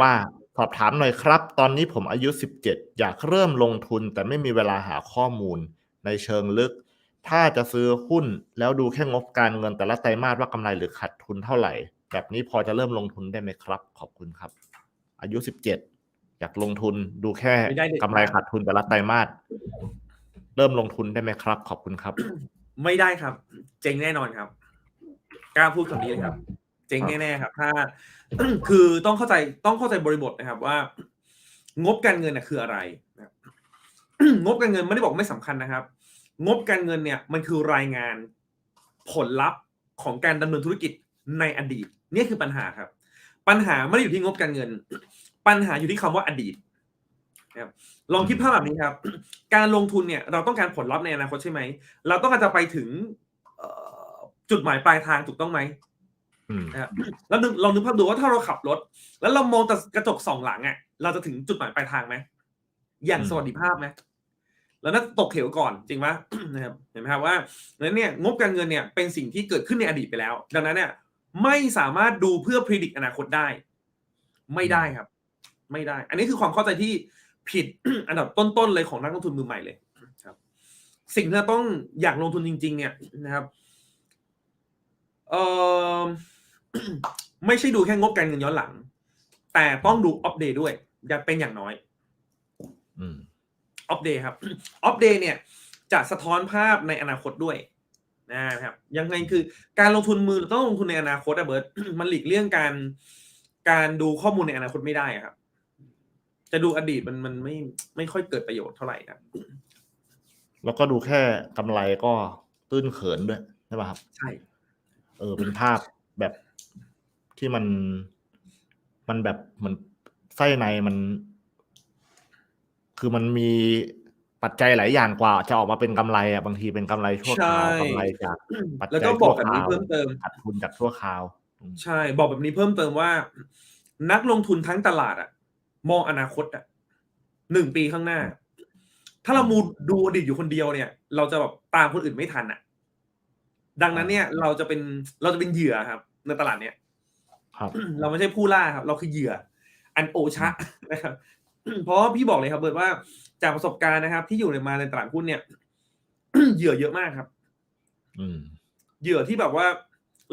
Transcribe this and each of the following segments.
ว่าสอบถามหน่อยครับ ตอนนี้ผมอายุ 17 อยากเริ่มลงทุนแต่ไม่มีเวลาหาข้อมูลในเชิงลึก ถ้าจะซื้อหุ้นแล้วดูแค่งบการเงินแต่ละไตรมาสว่ากำไรหรือขาดทุนเท่าไหร่ แบบนี้พอจะเริ่มลงทุนได้ไหมครับ ขอบคุณครับ อายุ 17 อยากลงทุนดูแค่กำไรขาดทุนแต่ละไตรมาสเริ่มลงทุนได้ไหมครับ ขอบคุณครับ ไม่ได้ครับ เจ๊งแน่นอนครับกล้าพูดคำนี้เลยครับ เจ๊งแน่ๆครับ ถ้า คือต้องเข้าใจต้องเข้าใจบริบทนะครับว่า งบการเงินน่ะคืออะไรงบการเงินไม่ได้บอกไม่สำคัญนะครับ งบการเงินเนี่ยมันคือรายงานผลลัพธ์ของการดำเนินธุรกิจในอดีตเนี่ยคือปัญหาครับ ปัญหาไม่ได้อยู่ที่งบการเงิน ปัญหาอยู่ที่คำว่าอดีตลองคิดภาพแบบนี้ครับ การลงทุนเนี่ยเราต้องการผลลัพธ์ในอนาคตใช่ไหม เราต้องการจะไปถึงจุดหมายปลายทางถูกต้องไหม แล้วนึกลองนึกภาพดูว่าถ้าเราขับรถ แล้วเรามองแต่กระจกสองหลังอะ เราจะถึงจุดหมายปลายทางไหมอย่างอืมสวัสดิภาพไหมแล้วน่าจะตกเหวก่อนจริงไหมนะครับเห็นไหมครับว่าดังนั้นเนี่ยงบการเงินเนี่ยเป็นสิ่งที่เกิดขึ้นในอดีตไปแล้ว ดังนั้นเนี่ยไม่สามารถดูเพื่อพิจิตรอนาคตได้ ไม่ได้ครับ ไม่ได้ อันนี้คือความเข้าใจที่ผิดอันดับต้นๆเลยของนักลงทุนมือใหม่เลยครับ สิ่งที่เราต้องอยากลงทุนจริง ๆ เนี่ยนะครับ เออ ไม่ใช่ดูแค่งบการเงินย้อนหลัง แต่ต้องดูอัปเดตด้วยอยากเป็นอย่างน้อยอืมอัปเดตครับอัปเดตเนี่ย จะสะท้อนภาพในอนาคตด้วยนะครับ ยังไงคือ การลงทุนมือเราต้องลงทุนในอนาคตอะเบิร์ตมันหลีกเลี่ยงการการดูข้อมูลในอนาคตไม่ได้อะครับ จะดูอดีตมันมันไม่ไม่ค่อยเกิดประโยชน์เท่าไหร่ครับแล้วก็ดูแค่กำไรก็ตื้นเขินด้วยใช่ป่ะครับ ใช่ เออเป็นภาพแบบ ที่มันมันแบบเหมือนไส้ในมัน คือมันมีปัจจัยหลายอย่างกว่า จะออกมาเป็นกำไรอะบางทีเป็นกำไรชั่วคราวใช่กำไรจากปัจจัยแล้วก็บอกแบบนี้ชั่วคราวเพิ่มเติมขาดทุนจากชั่วคราวอืมใช่ บอกแบบนี้เพิ่มเติมว่า นักลงทุนทั้งตลาดอะมองอนาคตอะหนึ่งปีข้างหน้า ถ้าเรามูดูอดีตอยู่คนเดียวเนี่ย เราจะแบบตามคนอื่นไม่ทันอะดังนั้นเนี่ย เราจะเป็นเราจะเป็นเหยื่อครับ ในตลาดเนี่ยครับเราไม่ใช่ผู้ล่าครับ เราคือเหยื่อ อันโอชะนะครับเพราะพี่บอกเลยครับเบิร์ดว่าจากประสบการณ์นะครับ ที่อยู่ในมาในตลาดหุ้นเนี่ยเหยื่อเยอะมากครับอืมเหยื่อที่แบบว่า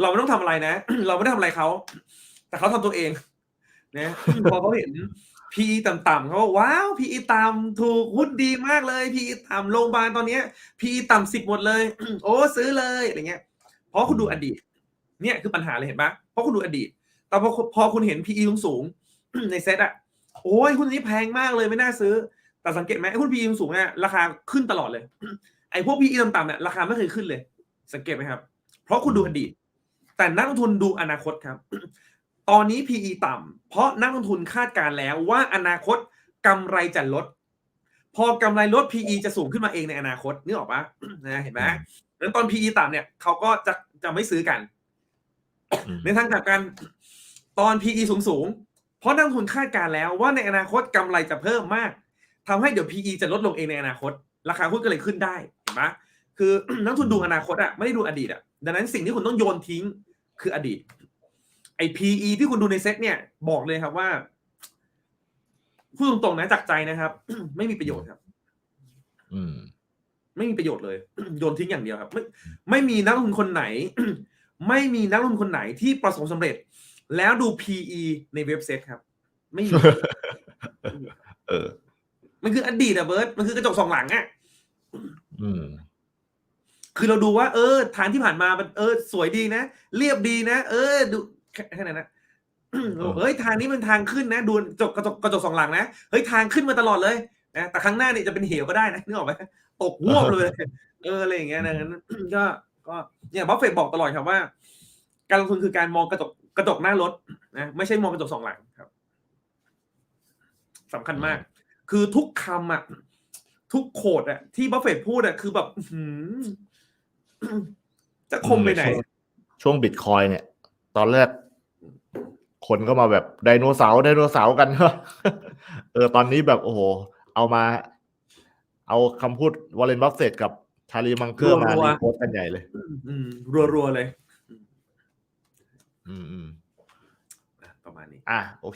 เราไม่ต้องทำอะไรนะ เราไม่ได้ทำอะไรเขา แต่เขาทำตัวเองนะพอเขาเห็น PE ต่ำๆเขาบอกว้าว PE ต่ำถูกหุ้นดีมากเลย PE ต่ำโรงพยาบาลตอนเนี้ย PE ต่ำสิบหมดเลย โอ้ซื้อเลยอะไรเงี้ยเพราะคุณดูอดีต เนี่ยคือปัญหาเลยเห็นปะเพราะคุณดูอดีต แต่พอพอคุณเห็น PE สูงๆในเซ็ตอะโอ้ยหุ้นนี้แพงมากเลยไม่น่าซื้อ แต่สังเกตไหมไอ้หุ้น PE สูงๆเนี่ยราคาขึ้นตลอดเลย ไอ้พวก PE ต่ำๆเนี่ยราคาไม่เคยขึ้นเลย สังเกตไหมครับ เพราะคุณดูอดีต แต่นักลงทุนดูอนาคตครับ ตอนนี้ PE ต่ำเพราะนักลงทุนคาดการณ์แล้วว่าอนาคตกำไรจะลด พอกำไรลด PE จะสูงขึ้นมาเองในอนาคตนึกออกปะนะเห็นไหมแล้วตอน PE ต่ำเนี่ยเขาก็จะจะไม่ซื้อกันอืม ในทางกลับกันตอน PE สูงสูงๆเพราะนักลงทุนคาดการณ์แล้วว่าในอนาคตกำไรจะเพิ่มมากทำให้เดี๋ยว PE จะลดลงเองในอนาคต ราคาหุ้นก็เลยขึ้นได้เห็นไหมคือนักลงทุนดูอนาคตอะไม่ได้ดูอดีตอะดังนั้นสิ่งที่คุณต้องโยนทิ้งคืออดีต ไอ้ PE ที่คุณดูในเซ็ตเนี่ยบอกเลยครับว่าพูดตรงๆนะจากใจนะครับ ไม่มีประโยชน์ครับ อืม ไม่มีประโยชน์เลย โยนทิ้งอย่างเดียวครับ ไม่ไม่มีนักลงทุนคนไหน ไม่มีนักลงทุนคนไหนที่ประสบความสำเร็จ แล้วดู PE ในเว็บเซ็ตครับ ไม่มีเออ มันคืออดีตอะเบิร์ตมันคือกระจกสองหลังอะอืมคือเราดูว่า เออทางที่ผ่านมามันเออ สวยดีนะ เรียบดีนะ เออ ดูแค่แค่นั้นนะเฮ้ยทางนี้มันทางขึ้นนะ ดูกระจกกระจกกระจกสองหลังนะเฮ้ยทางขึ้นมาตลอดเลยนะแต่ครั้งหน้าเนี่ยจะเป็นเหวก็ได้นะนึกออกไหมตกวบเลย เอออะไรอย่างเงี้ยดังนั้นก็ก็เนี่ยบัฟเฟตบอกตลอดครับว่า การลงทุนคือการมองกระจกกระจกหน้ารถนะไม่ใช่มองกระจกสองหลังครับสำคัญมาก คือทุกคำอะทุกโคดอะที่บัฟเฟตพูดอะคือแบบอื้อหือจะคมไปไหน ช่วงบิตคอยเนี่ย ตอนแรกคนก็มาแบบไดโนเสาร์ไดโนเสาร์กันเออตอนนี้แบบโอ้โห เอามา เอาคำพูดวอลเลนบัฟเฟตกับ ชาลีมังเกอร์มารัวๆรีโพสต์กันใหญ่เลย อืมรัวๆเลย อืมอืมประมาณนี้ อะโอเค